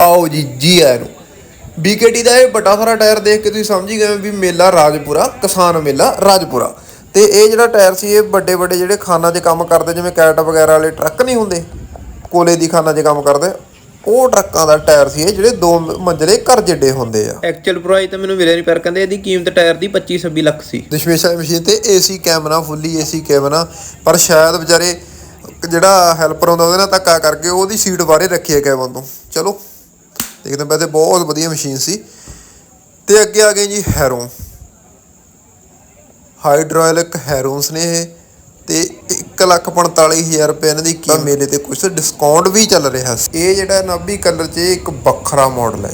ਆਓ ਜੀ ਜੀ ਆਇਆਂ ਨੂੰ। BKT ਦਾ ਇਹ ਵੱਡਾ ਸਾਰਾ ਟਾਇਰ ਦੇਖ ਕੇ ਤੁਸੀਂ ਸਮਝ ਹੀ ਗਏ ਵੀ ਮੇਲਾ ਰਾਜਪੁਰਾ ਕਿਸਾਨ ਮੇਲਾ ਰਾਜਪੁਰਾ। ਤੇ ਇਹ ਜਿਹੜਾ ਟਾਇਰ ਸੀ ਇਹ ਵੱਡੇ ਵੱਡੇ ਜਿਹੜੇ ਖਾਨਾਂ 'ਚ ਕੰਮ ਕਰਦੇ ਜਿਵੇਂ ਕੈਟ ਵਗੈਰਾ ਵਾਲੇ ਟਰੱਕ ਨਹੀਂ ਹੁੰਦੇ ਕੋਲੇ ਦੀ ਖਾਨਾਂ 'ਚ ਕੰਮ ਕਰਦੇ ਉਹ ਟਰੱਕਾਂ ਦਾ ਟਾਇਰ ਸੀ ਇਹ ਜਿਹੜੇ ਦੋ ਮੰਜ਼ਲੇ ਘਰ ਜਿੱਡੇ ਹੁੰਦੇ ਆ। ਐਕਚੁਅਲ ਪ੍ਰਾਈਸ ਤਾਂ ਮੈਨੂੰ ਮਿਲਿਆ ਨਹੀਂ ਪਰ ਕਹਿੰਦੇ ਇਹਦੀ ਕੀਮਤ ਟਾਇਰ ਦੀ 25 26 ਲੱਖ ਸੀ। ਦਸ਼ਮੇਸ਼ਾ ਮਸ਼ੀਨ ਤੇ AC camera fully AC camera ਪਰ ਸ਼ਾਇਦ ਵਿਚਾਰੇ ਜਿਹੜਾ ਹੈਲਪਰ ਹੁੰਦਾ ਉਹਦੇ ਨਾਲ ਧੱਕਾ ਕਰਕੇ ਉਹਦੀ ਸੀਟ ਬਾਹਰੇ ਰੱਖੀ ਹੈ ਕੈਬਨ ਤੋਂ। ਚਲੋ ਹਾਂ ਵੈਸੇ ਬਹੁਤ ਵਧੀਆ ਮਸ਼ੀਨ ਸੀ। ਤੇ ਅੱਗੇ ਆ ਗਏ ਜੀ ਹੈਰੋ ਹਾਈਡ੍ਰੋਲਿਕ ਹੈਰੋਸ ਨੇ ਇਹ। ਤੇ 145000 ਰੁਪਏ ਇਹਨਾਂ ਦੀ ਕੀ ਮੇਲੇ ਤੇ ਕੁਝ ਡਿਸਕਾਊਂਟ ਵੀ ਚੱਲ ਰਿਹਾ ਸੀ। ਇਹ ਜਿਹੜਾ ਨਾਭੀ ਕਲਰ 'ਚ ਇੱਕ ਵੱਖਰਾ ਮਾਡਲ ਹੈ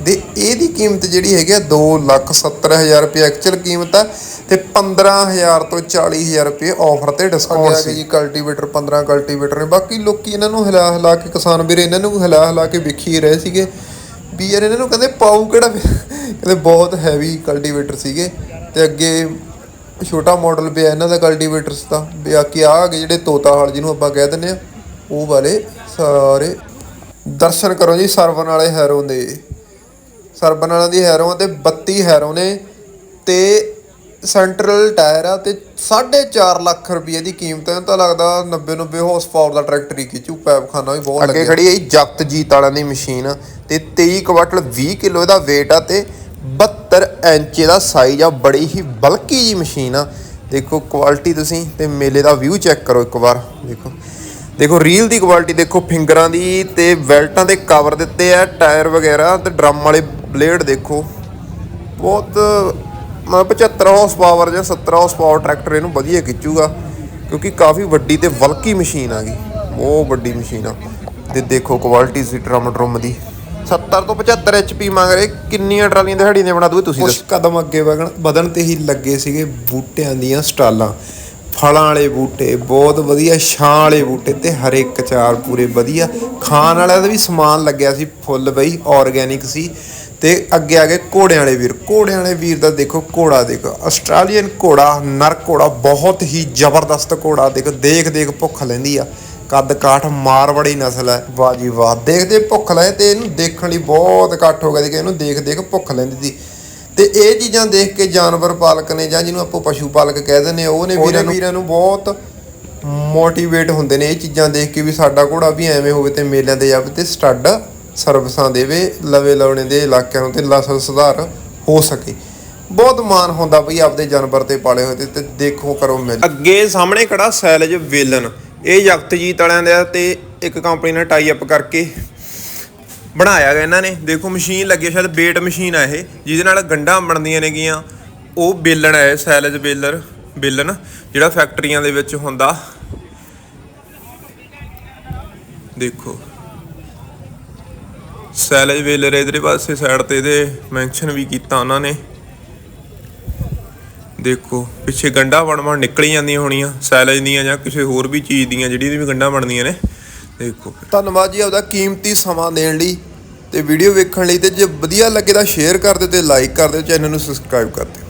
ਦੇ ਇਹਦੀ ਕੀਮਤ ਜਿਹੜੀ ਹੈਗੀ ਆ 270000 ਰੁਪਏ ਐਕਚੁਅਲ ਕੀਮਤ ਆ ਤੇ 15000 ਤੋਂ 40000 ਰੁਪਏ ਆਫਰ ਤੇ ਡਿਸਕਾਊਂਟ ਸੀ। ਜੀ ਕਲਟੀਵੇਟਰ 15 ਕਲਟੀਵੇਟਰ ਨੇ। ਬਾਕੀ ਲੋਕੀ ਇਹਨਾਂ ਨੂੰ ਹਿਲਾ ਹਿਲਾ ਕੇ ਕਿਸਾਨ ਵੀਰ ਇਹਨਾਂ ਨੂੰ ਹਿਲਾ ਹਿਲਾ ਕੇ ਵੇਖੀ ਰਹੇ ਸੀਗੇ। ਵੀ ਇਹਨਾਂ ਨੂੰ ਕਹਿੰਦੇ ਪਾਉ ਕਿਹੜਾ ਕਹਿੰਦੇ ਬਹੁਤ ਹੈਵੀ ਕਲਟੀਵੇਟਰ ਸੀਗੇ ਤੇ ਅੱਗੇ ਛੋਟਾ ਮਾਡਲ ਪਿਆ ਇਹਨਾਂ ਦਾ ਕਲਟੀਵੇਟਰਸ ਦਾ ਬਾਕੀ ਆ ਗਏ ਜਿਹੜੇ ਤੋਤਾ ਹਾਲ ਜਿਹਨੂੰ ਆਪਾਂ ਕਹਿ ਦਿੰਦੇ ਆ ਉਹ ਵਾਲੇ ਸਾਰੇ। ਦਰਸ਼ਨ ਕਰੋ ਜੀ ਸਰਵਨ ਵਾਲੇ ਹੈਰੋ ਦੇ। ਸਰਬਨ ਵਾਲਿਆਂ ਦੀ ਹੈਰੋ ਆ ਤੇ 32 ਹੈਰੋ ਨੇ ਤੇ ਸੈਂਟਰਲ ਟਾਇਰ ਆ ਤੇ 4.5 ਲੱਖ ਰੁਪਏ ਦੀ ਕੀਮਤ ਹੈ ਤਾਂ ਲੱਗਦਾ 90 90 ਹਾਰਸ ਪਾਵਰ ਦਾ ਟਰੈਕਟਰ ਹੀ ਖਿੱਚੂ ਪੈਪਖਾਨਾ ਵੀ ਬਹੁਤ ਅੱਗੇ ਖੜੀ ਹੈ ਜਗਤ ਜੀਤ ਵਾਲਿਆਂ ਦੀ ਮਸ਼ੀਨ ਤੇ 23 ਕੁਆਟਲ 20 ਕਿਲੋ ਇਹਦਾ weight ਆ ਤੇ 72 ਇੰਚ ਇਹਦਾ ਸਾਈਜ਼ ਆ ਬੜੀ ਹੀ ਬਲਕੀ ਜੀ ਮਸ਼ੀਨ ਆ। ਦੇਖੋ ਕੁਆਲਿਟੀ ਤੁਸੀਂ ਤੇ ਮੇਲੇ ਦਾ ਵਿਊ ਚੈੱਕ ਕਰੋ ਇੱਕ ਵਾਰ ਦੇਖੋ। ਦੇਖੋ ਰੀਲ ਦੀ ਕੁਆਲਿਟੀ ਦੇਖੋ ਫਿੰਗਰਾਂ ਦੀ ਤੇ ਵੈਲਟਾਂ ਦੇ ਕਵਰ ਦਿੱਤੇ ਆ ਟਾਇਰ ਵਗੈਰਾ ਤੇ ਡਰਮ ਵਾਲੇ ਬਲੇਡ ਦੇਖੋ। ਬਹੁਤ 75 ਹਾਰਸ ਪਾਵਰ ਜਾਂ 70 ਹਾਰਸ ਪਾਵਰ ਟਰੈਕਟਰ ਇਹਨੂੰ ਵਧੀਆ ਖਿੱਚੂਗਾ ਕਿਉਂਕਿ ਕਾਫੀ ਵੱਡੀ ਤੇ ਵਲਕੀ ਮਸ਼ੀਨ ਆ ਗਈ ਬਹੁਤ ਵੱਡੀ ਮਸ਼ੀਨ ਆ। ਤੇ ਦੇਖੋ ਕੁਆਲਿਟੀ ਸੀ ਡਰਮ ਡਰਮ ਦੀ। 70 ਤੋਂ 75 ਐਚਪੀ ਮੰਗ ਰਹੇ ਕਿੰਨੀਆਂ ਟਰਾਲੀਆਂ ਦਿਹਾੜੀ ਦੇ ਬਣਾ ਦੂਏ ਤੁਸੀਂ ਕੁਝ ਕਦਮ ਅੱਗੇ ਵਧਣ ਵਧਣ ਤੇ ਹੀ ਲੱਗੇ ਸੀਗੇ ਬੂਟਿਆਂ ਦੀਆਂ ਸਟਾਲਾਂ। ਫਲਾਂ ਵਾਲੇ ਬੂਟੇ ਬਹੁਤ ਵਧੀਆ ਛਾਂ ਵਾਲੇ ਬੂਟੇ ਤੇ ਹਰ ਇੱਕ ਚਾਰ ਪੂਰੇ ਵਧੀਆ। ਖਾਣ ਵਾਲਿਆਂ ਦਾ ਵੀ ਸਮਾਨ ਲੱਗਿਆ ਸੀ ਫੁੱਲ ਬਈ ਆਰਗੈਨਿਕ ਸੀ। ਤੇ ਅੱਗੇ ਆ ਗਏ ਘੋੜਿਆਂ ਵਾਲੇ ਵੀਰ। ਘੋੜਿਆਂ ਵਾਲੇ ਵੀਰ ਦਾ ਦੇਖੋ ਘੋੜਾ ਦੇਖੋ। ਆਸਟ੍ਰੇਲੀਅਨ ਘੋੜਾ ਨਰ ਘੋੜਾ ਬਹੁਤ ਹੀ ਜ਼ਬਰਦਸਤ ਘੋੜਾ ਦੇਖੋ ਦੇਖ ਦੇਖ ਭੁੱਖ ਲੈਂਦੀ ਆ। ਕੱਦ ਕਾਠ ਮਾਰਵੜੀ ਨਸਲ ਹੈ ਵਾਹ ਜੀ ਵਾਹ ਦੇਖਦੇ ਭੁੱਖ ਲਏ ਤੇ ਇਹਨੂੰ ਦੇਖਣ ਲਈ ਬਹੁਤ ਇਕੱਠ ਹੋ ਗਿਆ ਕਿ ਇਹਨੂੰ ਦੇਖ ਦੇਖ ਭੁੱਖ ਲੈਂਦੀ ਸੀ। ਤੇ ਇਹ ਚੀਜ਼ਾਂ ਦੇਖ ਕੇ ਜਾਨਵਰ ਪਾਲਕ ਨੇ ਜਾਂ ਜਿਹਨੂੰ ਆਪਾਂ ਪਸ਼ੂ ਪਾਲਕ ਕਹਿ ਦਿੰਦੇ ਵੀਰਾਂ ਨੂੰ ਵੀਰਾਂ ਨੂੰ ਬਹੁਤ ਮੋਟੀਵੇਟ ਹੁੰਦੇ ਨੇ ਇਹ ਚੀਜ਼ਾਂ ਦੇਖ ਕੇ ਵੀ ਸਾਡਾ ਘੋੜਾ ਵੀ ਐਵੇਂ ਹੋਵੇ ਤੇ ਮੇਲਿਆਂ ਤੇ ਜਾਵੇ ਤੇ ਸਟੱਡ ਸਰਵਿਸਾਂ ਦੇਵੇ, ਲਵੇ ਲਾਉਣੇ ਦੇ ਇਲਾਕਿਆਂ ਨੂੰ ਤੇ ਸੁਧਾਰ ਹੋ ਸਕੇ। ਬਹੁਤ ਮਾਣ ਹੁੰਦਾ ਬਈ ਆਪਦੇ ਜਾਨਵਰ ਤੇ ਪਾਲੇ ਹੋਏ ਤੇ ਦੇਖੋ ਕਰੋ ਮੇਲੇ। ਅੱਗੇ ਸਾਹਮਣੇ ਖੜਾ ਸੈਲਜ ਵੇਲਨ। ਇਹ ਜਗਤਜੀਤ ਵਾਲਿਆਂ ਦਾ ਤੇ ਇੱਕ ਕੰਪਨੀ ਨਾਲ ਟਾਈ ਅਪ ਕਰਕੇ ਬਣਾਇਆ ਗਿਆ ਇਹਨਾਂ ਨੇ। ਦੇਖੋ ਮਸ਼ੀਨ ਲੱਗੀ ਸ਼ਾਇਦ ਬੇਟ ਮਸ਼ੀਨ ਆ ਇਹ, ਜਿਹਦੇ ਨਾਲ ਗੰਢਾਂ ਬਣਦੀਆਂ ਨੇਗੀਆਂ ਉਹ ਬੇਲਣ ਹੈ ਸੈਲਜ ਬੇਲਰ ਬੇਲਣ ਜਿਹੜਾ ਫੈਕਟਰੀਆਂ ਦੇ ਵਿੱਚ ਹੁੰਦਾ। ਦੇਖੋ। ਸੈਲਜ ਵੇਲਰ ਇਧਰੇ ਪਾਸੇ ਸਾਈਡ ਤੇ ਇਹਦੇ ਮੈਂਸ਼ਨ ਵੀ ਕੀਤਾ ਉਹਨਾਂ ਨੇ। ਦੇਖੋ, ਪਿੱਛੇ ਗੰਢਾਂ ਬਣ ਬਣ ਨਿਕਲ ਜਾਂਦੀਆਂ ਹੋਣੀਆਂ, ਸੈਲਜ ਦੀਆਂ ਜਾਂ ਕਿਸੇ ਹੋਰ ਵੀ ਚੀਜ਼ ਦੀਆਂ ਜਿਹੜੀ ਦੀ ਵੀ ਗੰਢਾਂ ਬਣਦੀਆਂ ਨੇ। ਦੇਖੋ ਧੰਨਵਾਦ ਜੀ ਆਪਦਾ ਕੀਮਤੀ ਸਮਾਂ ਦੇਣ ਲਈ ਤੇ ਵੀਡੀਓ ਵੇਖਣ ਲਈ ਤੇ ਜੇ ਵਧੀਆ ਲੱਗੇ ਤਾਂ ਸ਼ੇਅਰ ਕਰ ਦਿਓ ਤੇ ਲਾਈਕ ਕਰ ਦਿਓ ਚੈਨਲ ਨੂੰ ਸਬਸਕ੍ਰਾਈਬ ਕਰ ਦਿਓ।